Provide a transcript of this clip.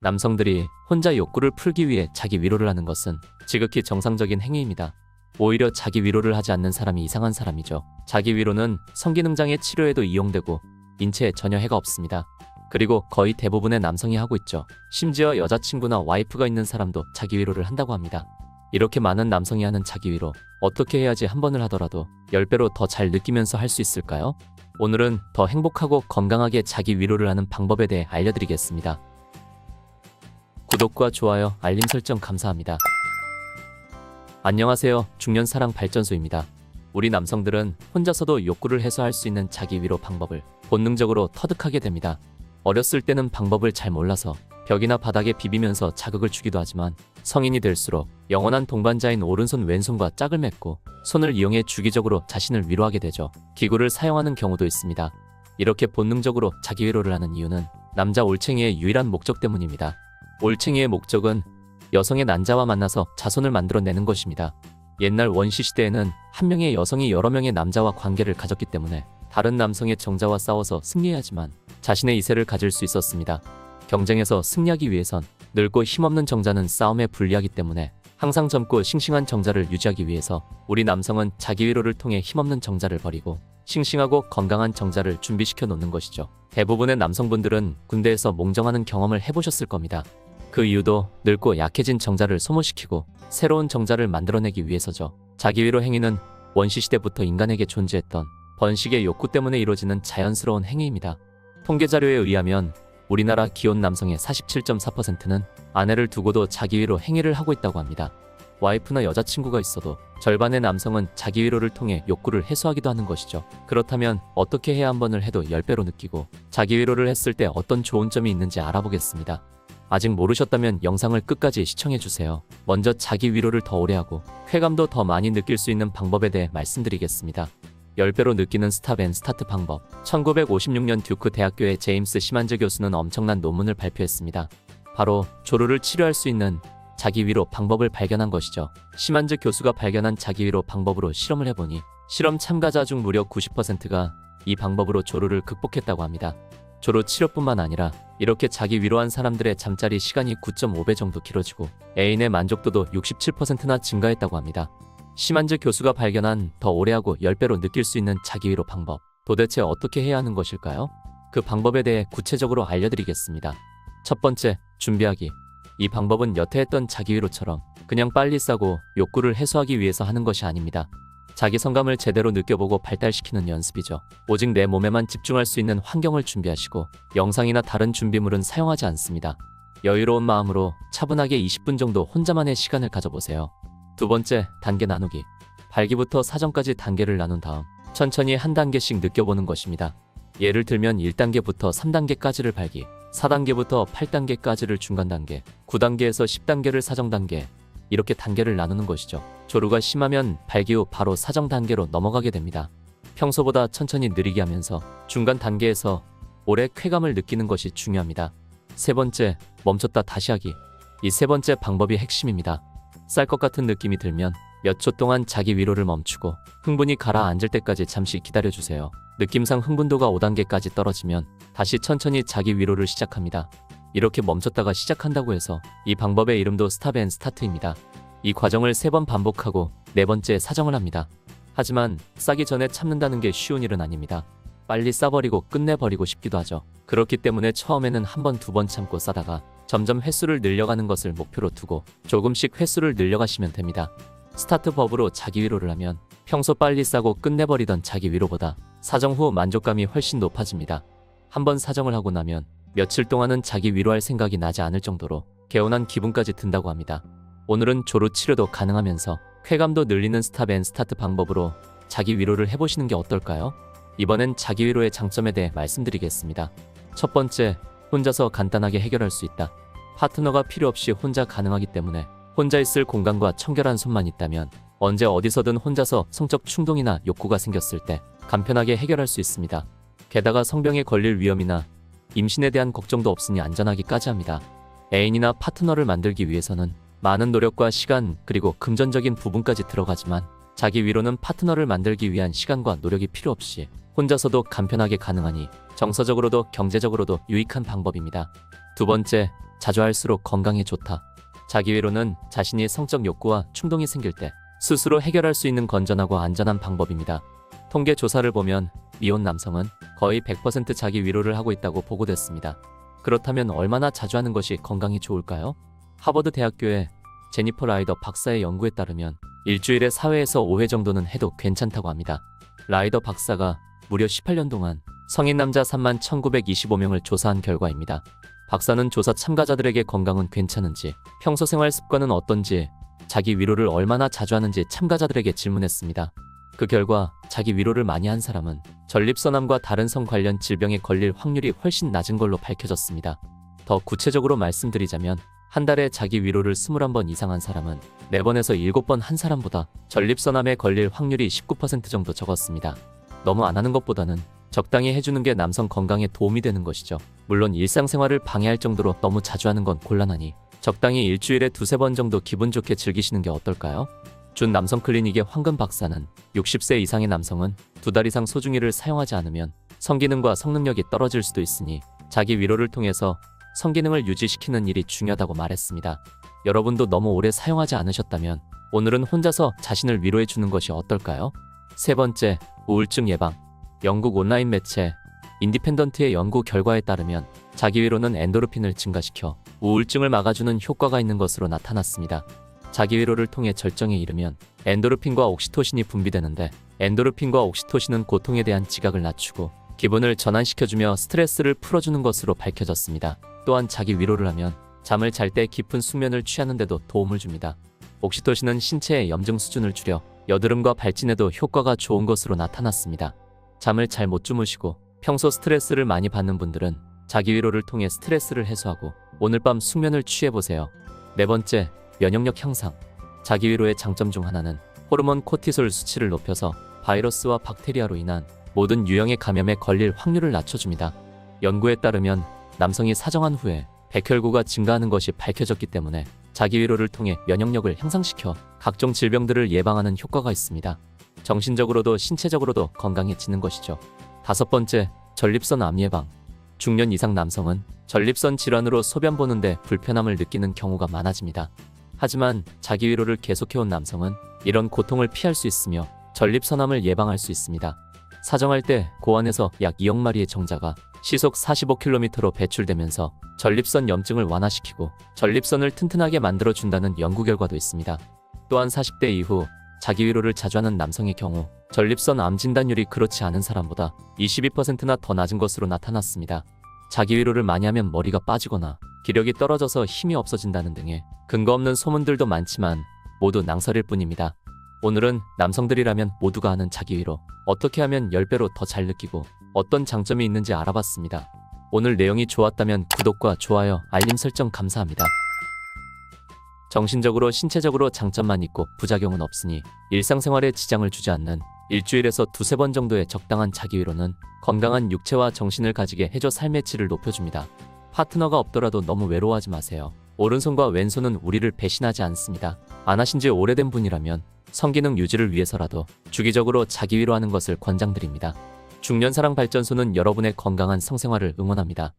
남성들이 혼자 욕구를 풀기 위해 자기 위로를 하는 것은 지극히 정상적인 행위입니다. 오히려 자기 위로를 하지 않는 사람이 이상한 사람이죠. 자기 위로는 성기능장애 치료에도 이용되고 인체에 전혀 해가 없습니다. 그리고 거의 대부분의 남성이 하고 있죠. 심지어 여자친구나 와이프가 있는 사람도 자기 위로를 한다고 합니다. 이렇게 많은 남성이 하는 자기 위로 어떻게 해야지 한 번을 하더라도 10배로 더 잘 느끼면서 할 수 있을까요? 오늘은 더 행복하고 건강하게 자기 위로를 하는 방법에 대해 알려드리겠습니다. 구독과 좋아요, 알림 설정 감사합니다. 안녕하세요. 중년 사랑 발전소입니다. 우리 남성들은 혼자서도 욕구를 해소할 수 있는 자기 위로 방법을 본능적으로 터득하게 됩니다. 어렸을 때는 방법을 잘 몰라서 벽이나 바닥에 비비면서 자극을 주기도 하지만 성인이 될수록 영원한 동반자인 오른손 왼손과 짝을 맺고 손을 이용해 주기적으로 자신을 위로하게 되죠. 기구를 사용하는 경우도 있습니다. 이렇게 본능적으로 자기 위로를 하는 이유는 남자 올챙이의 유일한 목적 때문입니다. 올챙이의 목적은 여성의 난자와 만나서 자손을 만들어내는 것입니다. 옛날 원시 시대에는 한 명의 여성이 여러 명의 남자와 관계를 가졌기 때문에 다른 남성의 정자와 싸워서 승리해야지만 자신의 이세를 가질 수 있었습니다. 경쟁에서 승리하기 위해선 늙고 힘없는 정자는 싸움에 불리하기 때문에 항상 젊고 싱싱한 정자를 유지하기 위해서 우리 남성은 자기 위로를 통해 힘없는 정자를 버리고 싱싱하고 건강한 정자를 준비시켜 놓는 것이죠. 대부분의 남성분들은 군대에서 몽정하는 경험을 해보셨을 겁니다. 그 이유도 늙고 약해진 정자를 소모시키고 새로운 정자를 만들어내기 위해서죠. 자기 위로 행위는 원시시대부터 인간에게 존재했던 번식의 욕구 때문에 이루어지는 자연스러운 행위입니다. 통계 자료에 의하면 우리나라 기혼 남성의 47.4%는 아내를 두고도 자기 위로 행위를 하고 있다고 합니다. 와이프나 여자친구가 있어도 절반의 남성은 자기 위로를 통해 욕구를 해소하기도 하는 것이죠. 그렇다면 어떻게 해야 한 번을 해도 10배로 느끼고 자기 위로를 했을 때 어떤 좋은 점이 있는지 알아보겠습니다. 아직 모르셨다면 영상을 끝까지 시청해주세요. 먼저 자기 위로를 더 오래 하고 쾌감도 더 많이 느낄 수 있는 방법에 대해 말씀드리겠습니다. 10배로 느끼는 스탑 앤 스타트 방법. 1956년 듀크 대학교의 제임스 시만즈 교수는 엄청난 논문을 발표했습니다. 바로 조루를 치료할 수 있는 자기 위로 방법을 발견한 것이죠. 시만즈 교수가 발견한 자기 위로 방법으로 실험을 해보니 실험 참가자 중 무려 90%가 이 방법으로 조루를 극복했다고 합니다. 조루 치료뿐만 아니라 이렇게 자기 위로한 사람들의 잠자리 시간이 9.5배 정도 길어지고 애인의 만족도도 67%나 증가했다고 합니다. 시만즈 교수가 발견한 더 오래하고 10배로 느낄 수 있는 자기 위로 방법. 도대체 어떻게 해야 하는 것일까요? 그 방법에 대해 구체적으로 알려드리겠습니다. 첫 번째, 준비하기. 이 방법은 여태 했던 자기 위로처럼 그냥 빨리 싸고 욕구를 해소하기 위해서 하는 것이 아닙니다. 자기 성감을 제대로 느껴보고 발달시키는 연습이죠. 오직 내 몸에만 집중할 수 있는 환경을 준비하시고 영상이나 다른 준비물은 사용하지 않습니다. 여유로운 마음으로 차분하게 20분 정도 혼자만의 시간을 가져보세요. 두 번째, 단계 나누기. 발기부터 사정까지 단계를 나눈 다음 천천히 한 단계씩 느껴보는 것입니다. 예를 들면 1단계부터 3단계까지를 발기, 4단계부터 8단계까지를 중간 단계, 9단계에서 10단계를 사정 단계, 이렇게 단계를 나누는 것이죠. 조루가 심하면 발기 후 바로 사정 단계로 넘어가게 됩니다. 평소보다 천천히 느리게 하면서 중간 단계에서 오래 쾌감을 느끼는 것이 중요합니다. 세 번째, 멈췄다 다시 하기. 이 세 번째 방법이 핵심입니다. 쌀 것 같은 느낌이 들면 몇 초 동안 자기 위로를 멈추고 흥분이 가라앉을 때까지 잠시 기다려주세요. 느낌상 흥분도가 5단계까지 떨어지면 다시 천천히 자기 위로를 시작합니다. 이렇게 멈췄다가 시작한다고 해서 이 방법의 이름도 스탑 앤 스타트입니다. 이 과정을 세 번 반복하고 네 번째 사정을 합니다. 하지만 싸기 전에 참는다는 게 쉬운 일은 아닙니다. 빨리 싸버리고 끝내버리고 싶기도 하죠. 그렇기 때문에 처음에는 한 번, 두 번 참고 싸다가 점점 횟수를 늘려가는 것을 목표로 두고 조금씩 횟수를 늘려가시면 됩니다. 스타트 법으로 자기 위로를 하면 평소 빨리 싸고 끝내버리던 자기 위로보다 사정 후 만족감이 훨씬 높아집니다. 한번 사정을 하고 나면 며칠 동안은 자기 위로할 생각이 나지 않을 정도로 개운한 기분까지 든다고 합니다. 오늘은 조루 치료도 가능하면서 쾌감도 늘리는 스탑 앤 스타트 방법으로 자기 위로를 해보시는 게 어떨까요? 이번엔 자기 위로의 장점에 대해 말씀드리겠습니다. 첫 번째, 혼자서 간단하게 해결할 수 있다. 파트너가 필요 없이 혼자 가능하기 때문에 혼자 있을 공간과 청결한 손만 있다면 언제 어디서든 혼자서 성적 충동이나 욕구가 생겼을 때 간편하게 해결할 수 있습니다. 게다가 성병에 걸릴 위험이나 임신에 대한 걱정도 없으니 안전하기까지 합니다. 애인이나 파트너를 만들기 위해서는 많은 노력과 시간 그리고 금전적인 부분까지 들어가지만 자기 위로는 파트너를 만들기 위한 시간과 노력이 필요 없이 혼자서도 간편하게 가능하니 정서적으로도 경제적으로도 유익한 방법입니다. 두 번째, 자주 할수록 건강에 좋다. 자기 위로는 자신이 성적 욕구와 충동이 생길 때 스스로 해결할 수 있는 건전하고 안전한 방법입니다. 통계 조사를 보면 미혼 남성은 거의 100% 자기 위로를 하고 있다고 보고됐습니다. 그렇다면 얼마나 자주 하는 것이 건강에 좋을까요? 하버드 대학교의 제니퍼 라이더 박사의 연구에 따르면 일주일에 4회에서 5회 정도는 해도 괜찮다고 합니다. 라이더 박사가 무려 18년 동안 성인 남자 3만 1925명을 조사한 결과입니다. 박사는 조사 참가자들에게 건강은 괜찮은지, 평소 생활 습관은 어떤지, 자기 위로를 얼마나 자주 하는지 참가자들에게 질문했습니다. 그 결과 자기 위로를 많이 한 사람은 전립선암과 다른 성 관련 질병에 걸릴 확률이 훨씬 낮은 걸로 밝혀졌습니다. 더 구체적으로 말씀드리자면 한 달에 자기 위로를 21번 이상 한 사람은 4번에서 7번 한 사람보다 전립선암에 걸릴 확률이 19% 정도 적었습니다. 너무 안 하는 것보다는 적당히 해주는 게 남성 건강에 도움이 되는 것이죠. 물론 일상생활을 방해할 정도로 너무 자주 하는 건 곤란하니 적당히 일주일에 두세 번 정도 기분 좋게 즐기시는 게 어떨까요? 준 남성 클리닉의 황금 박사는 60세 이상의 남성은 두 달 이상 소중이를 사용하지 않으면 성기능과 성능력이 떨어질 수도 있으니 자기 위로를 통해서 성기능을 유지시키는 일이 중요하다고 말했습니다. 여러분도 너무 오래 사용하지 않으셨다면 오늘은 혼자서 자신을 위로해 주는 것이 어떨까요? 세 번째, 우울증 예방. 영국 온라인 매체 인디펜던트의 연구 결과에 따르면 자기 위로는 엔도르핀을 증가시켜 우울증을 막아주는 효과가 있는 것으로 나타났습니다. 자기 위로를 통해 절정에 이르면 엔도르핀과 옥시토신이 분비되는데 엔도르핀과 옥시토신은 고통에 대한 지각을 낮추고 기분을 전환시켜주며 스트레스를 풀어주는 것으로 밝혀졌습니다. 또한 자기 위로를 하면 잠을 잘 때 깊은 숙면을 취하는데도 도움을 줍니다. 옥시토신은 신체의 염증 수준을 줄여 여드름과 발진에도 효과가 좋은 것으로 나타났습니다. 잠을 잘 못 주무시고 평소 스트레스를 많이 받는 분들은 자기 위로를 통해 스트레스를 해소하고 오늘 밤 숙면을 취해보세요. 네 번째, 면역력 향상. 자기 위로의 장점 중 하나는 호르몬 코티솔 수치를 높여서 바이러스와 박테리아로 인한 모든 유형의 감염에 걸릴 확률을 낮춰줍니다. 연구에 따르면 남성이 사정한 후에 백혈구가 증가하는 것이 밝혀졌기 때문에 자기 위로를 통해 면역력을 향상시켜 각종 질병들을 예방하는 효과가 있습니다. 정신적으로도 신체적으로도 건강해지는 것이죠. 다섯 번째, 전립선 암 예방. 중년 이상 남성은 전립선 질환으로 소변 보는데 불편함을 느끼는 경우가 많아집니다. 하지만 자기 위로를 계속해온 남성은 이런 고통을 피할 수 있으며 전립선암을 예방할 수 있습니다. 사정할 때 고안에서 약 2억 마리의 정자가 시속 45km로 배출되면서 전립선 염증을 완화시키고 전립선을 튼튼하게 만들어준다는 연구 결과도 있습니다. 또한 40대 이후 자기 위로를 자주 하는 남성의 경우 전립선 암 진단율이 그렇지 않은 사람보다 22%나 더 낮은 것으로 나타났습니다. 자기 위로를 많이 하면 머리가 빠지거나 기력이 떨어져서 힘이 없어진다는 등의 근거 없는 소문들도 많지만 모두 낭설일 뿐입니다. 오늘은 남성들이라면 모두가 아는 자기 위로 어떻게 하면 10배로 더 잘 느끼고 어떤 장점이 있는지 알아봤습니다. 오늘 내용이 좋았다면 구독과 좋아요, 알림 설정 감사합니다. 정신적으로 신체적으로 장점만 있고 부작용은 없으니 일상생활에 지장을 주지 않는 일주일에서 두세 번 정도의 적당한 자기 위로는 건강한 육체와 정신을 가지게 해줘 삶의 질을 높여줍니다. 파트너가 없더라도 너무 외로워하지 마세요. 오른손과 왼손은 우리를 배신하지 않습니다. 안 하신 지 오래된 분이라면 성기능 유지를 위해서라도 주기적으로 자기 위로하는 것을 권장드립니다. 중년사랑 발전소는 여러분의 건강한 성생활을 응원합니다.